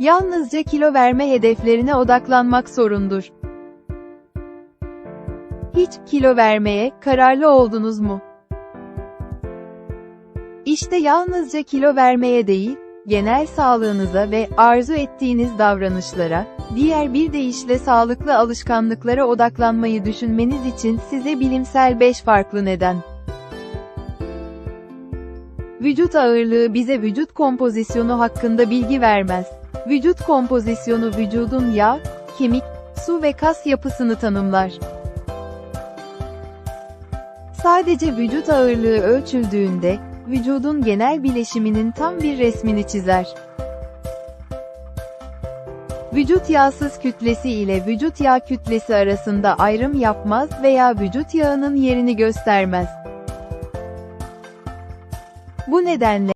Yalnızca kilo verme hedeflerine odaklanmak sorundur. Hiç kilo vermeye kararlı oldunuz mu? İşte yalnızca kilo vermeye değil, genel sağlığınıza ve arzu ettiğiniz davranışlara, diğer bir deyişle sağlıklı alışkanlıklara odaklanmayı düşünmeniz için size bilimsel 5 farklı neden. Vücut ağırlığı bize vücut kompozisyonu hakkında bilgi vermez. Vücut kompozisyonu vücudun yağ, kemik, su ve kas yapısını tanımlar. Sadece vücut ağırlığı ölçüldüğünde, vücudun genel bileşiminin tam bir resmini çizer. Vücut yağsız kütlesi ile vücut yağ kütlesi arasında ayrım yapmaz veya vücut yağının yerini göstermez. Bu nedenle,